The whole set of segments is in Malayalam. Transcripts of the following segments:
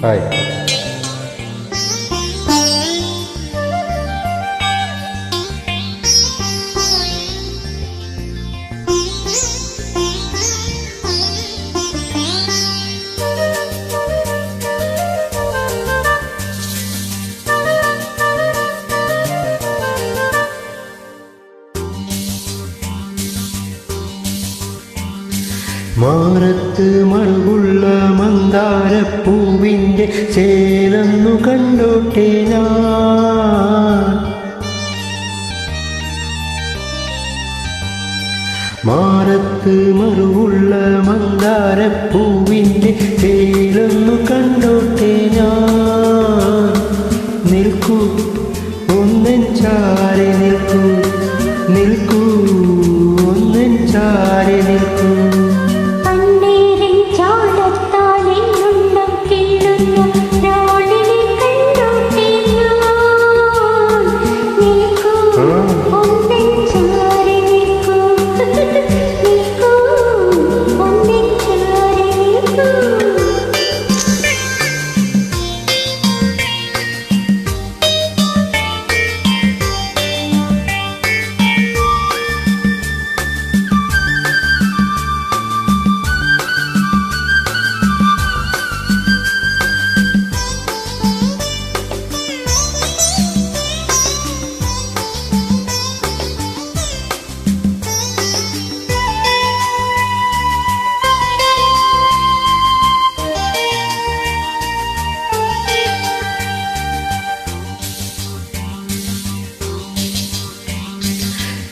爱 മാറത്ത് മറുകുള്ള മന്ദാരപ്പൂവിന്റെ ചേലന്നു കണ്ടോട്ടെ ഞാൻ. മാറത്ത് മറുകുള്ള മന്ദാരപ്പൂവിന്റെ ചേലന്നു കണ്ടോട്ടെ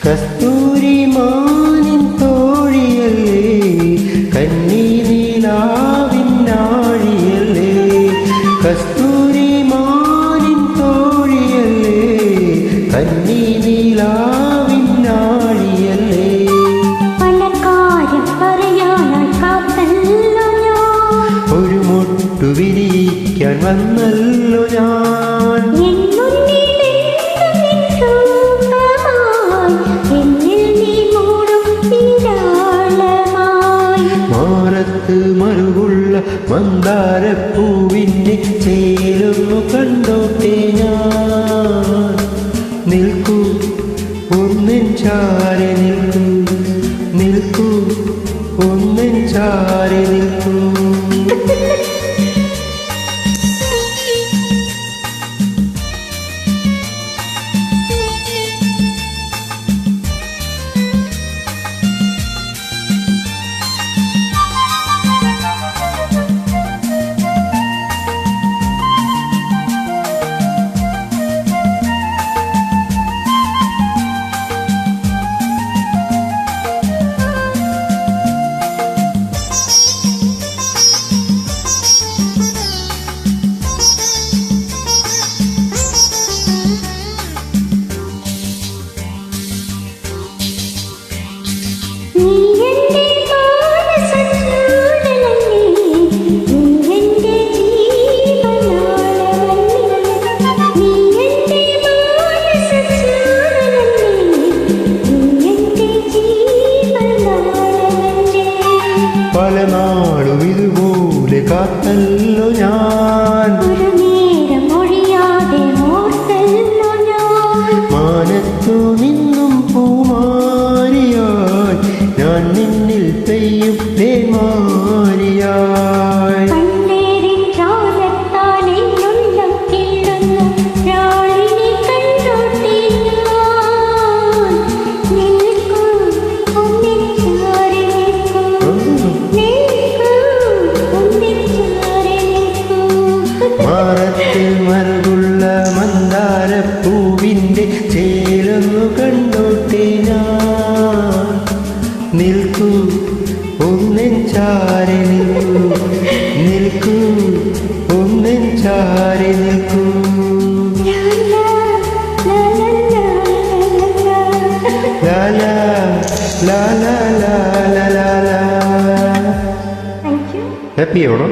കസ്തൂരി മാനിൻ തോഴിയല്ലേ? കന്നി നീലാവിനാഴിയല്ലേ കസ്തൂരി മാനിൻ തോഴിയല്ലേ കന്നി ഒരു മുട്ടു വിരിക്കാൻ വന്നല്ലോ ഞാൻ. മന്ദാരപ്പൂവിന്റെ ചേരുന്നു കണ്ടോട്ടെ ഞാൻ. നിൽക്കൂ ഒന്നിൻ ചാരി നിൽക്കൂ നിൽക്കൂ ഒന്നിൻ ചാരി നിൽക്കൂ നാളും ഇതുപോലെ കാത്തല്ലോ ഞാൻ. മാനത്തു നിന്നും പൂമാരിയായി ചാരി നിൽക്കൂ നിൽക്കൂ ഒന്നിൻ ചാരി നിൽക്കൂ ലാ, ലാ, ലാ, ലാ, ലാ, ലാ, ലാ. ലാ ലാ ലാ ലാ ലാ ലാ ലാ Thank you. ഹാപ്പി ആവണം